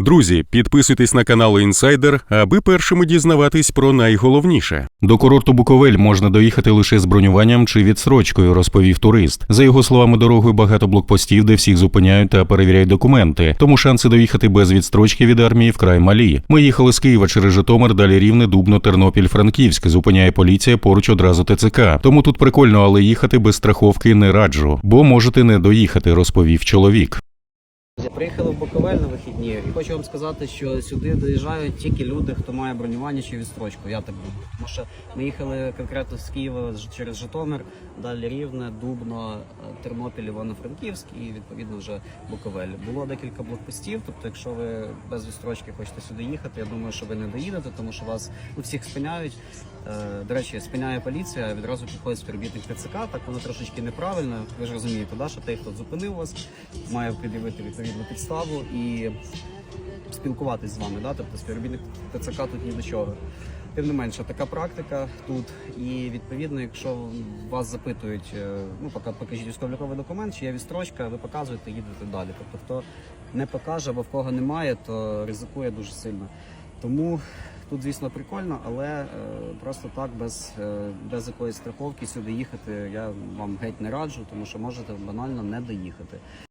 Друзі, підписуйтесь на канал Інсайдер, аби першими дізнаватись про найголовніше. До курорту Буковель можна доїхати лише з бронюванням чи відсрочкою, розповів турист. За його словами, дорогою багато блокпостів, де всіх зупиняють та перевіряють документи. Тому шанси доїхати без відстрочки від армії вкрай малі. Ми їхали з Києва через Житомир, далі Рівне, Дубно, Тернопіль, Франківськ. Зупиняє поліція поруч одразу ТЦК. Тому тут прикольно, але їхати без страховки не раджу, бо можете не доїхати, розповів чоловік. Приїхали в Буковель на вихідні і хочу вам сказати, що сюди доїжджають тільки люди, хто має бронювання чи відстрочку. Я так думаю. Тому що ми їхали конкретно з Києва через Житомир, далі Рівне, Дубно, Тернопіль, Івано-Франківськ і відповідно вже Буковель. Було декілька блокпостів. Тобто, якщо ви без відстрочки хочете сюди їхати, я думаю, що ви не доїдете, тому що вас ну, всіх спиняють. Е, До речі, спиняє поліція, відразу підходить співробітник ТЦК. Так воно трошечки неправильно. Ви ж розумієте, да, що той, хто зупинив вас, має пред'явити відповідну підставу і спілкуватись з вами. Да? Тобто співробітник ТЦК тут ні до чого. Тим не менше, така практика тут. І відповідно, якщо вас запитують, е, ну поки покажіть військово-обліковий документ, чи є відстрочка, ви показуєте, їдете далі. Тобто, хто не покаже або в кого немає, то ризикує дуже сильно. Тому тут, звісно, прикольно, але е, просто так без, е, без якоїсь страховки сюди їхати я вам геть не раджу, тому що можете банально не доїхати.